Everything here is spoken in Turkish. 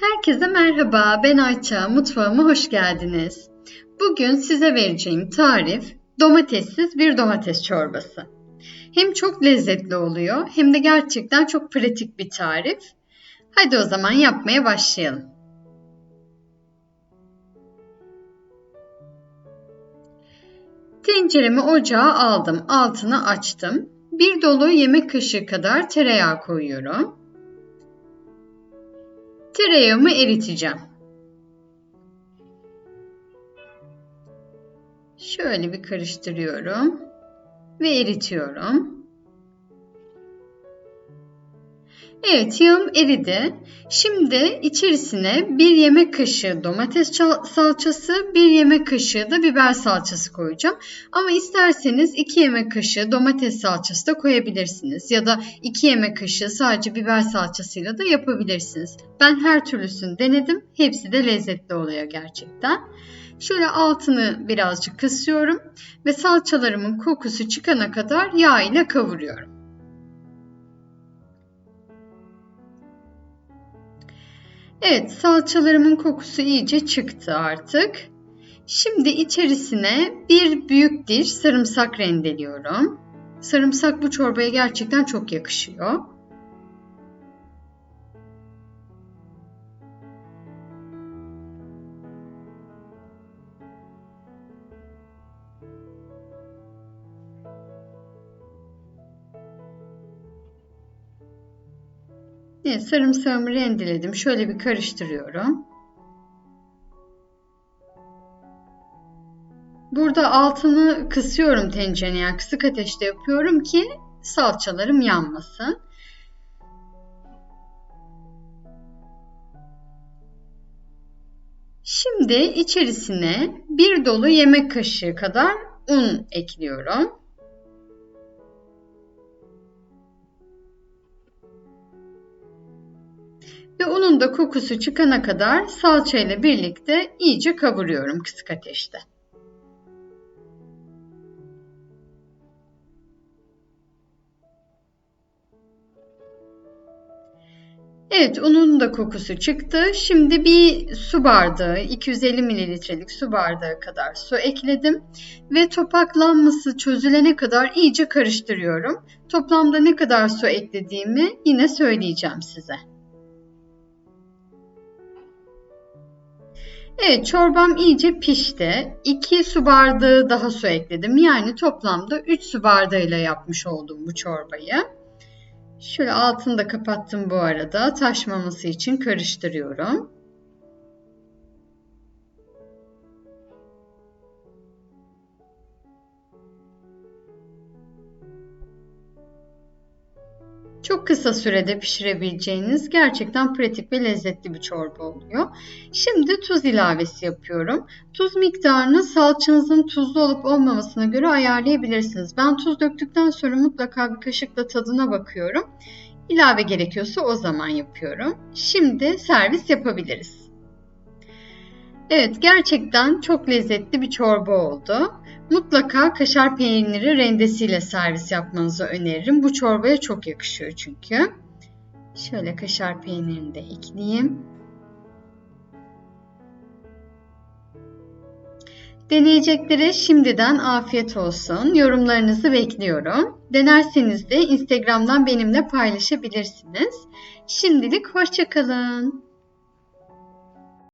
Herkese merhaba, ben Ayça. Mutfağıma hoş geldiniz. Bugün size vereceğim tarif domatessiz bir domates çorbası. Hem çok lezzetli oluyor hem de gerçekten çok pratik bir tarif. Hadi o zaman yapmaya başlayalım. Tenceremi ocağa aldım, altını açtım. Bir dolu yemek kaşığı kadar tereyağı koyuyorum. Tereyağımı eriteceğim. Şöyle bir karıştırıyorum ve eritiyorum. Evet yağım eridi. Şimdi içerisine bir yemek kaşığı domates salçası, bir yemek kaşığı da biber salçası koyacağım. Ama isterseniz 2 yemek kaşığı domates salçası da koyabilirsiniz. Ya da 2 yemek kaşığı sadece biber salçasıyla da yapabilirsiniz. Ben her türlüsünü denedim. Hepsi de lezzetli oluyor gerçekten. Şöyle altını birazcık kısıyorum ve salçalarımın kokusu çıkana kadar yağ ile kavuruyorum. Evet salçalarımın kokusu iyice çıktı artık. Şimdi içerisine bir büyük diş sarımsak rendeliyorum. Sarımsak bu çorbaya gerçekten çok yakışıyor. Evet, sarımsağımı rendeledim. Şöyle bir karıştırıyorum. Burada altını kısıyorum tencerenin yani kısık ateşte yapıyorum ki salçalarım yanmasın. Şimdi içerisine bir dolu yemek kaşığı kadar un ekliyorum. Ve unun da kokusu çıkana kadar salça ile birlikte iyice kavuruyorum kısık ateşte. Evet unun da kokusu çıktı. Şimdi bir su bardağı 250 mililitrelik su bardağı kadar su ekledim. Ve topaklanması çözülene kadar iyice karıştırıyorum. Toplamda ne kadar su eklediğimi yine söyleyeceğim size. Evet çorbam iyice pişti. 2 su bardağı daha su ekledim. Yani toplamda 3 su bardağıyla yapmış oldum bu çorbayı. Şöyle altını da kapattım bu arada. Taşmaması için karıştırıyorum. Çok kısa sürede pişirebileceğiniz gerçekten pratik ve lezzetli bir çorba oluyor. Şimdi tuz ilavesi yapıyorum. Tuz miktarını salçanızın tuzlu olup olmamasına göre ayarlayabilirsiniz. Ben tuz döktükten sonra mutlaka bir kaşıkla tadına bakıyorum. İlave gerekiyorsa o zaman yapıyorum. Şimdi servis yapabiliriz. Evet gerçekten çok lezzetli bir çorba oldu. Mutlaka kaşar peyniri rendesiyle servis yapmanızı öneririm. Bu çorbaya çok yakışıyor çünkü. Şöyle kaşar peynirini de ekleyeyim. Deneyeceklere şimdiden afiyet olsun. Yorumlarınızı bekliyorum. Denerseniz de Instagram'dan benimle paylaşabilirsiniz. Şimdilik hoşçakalın.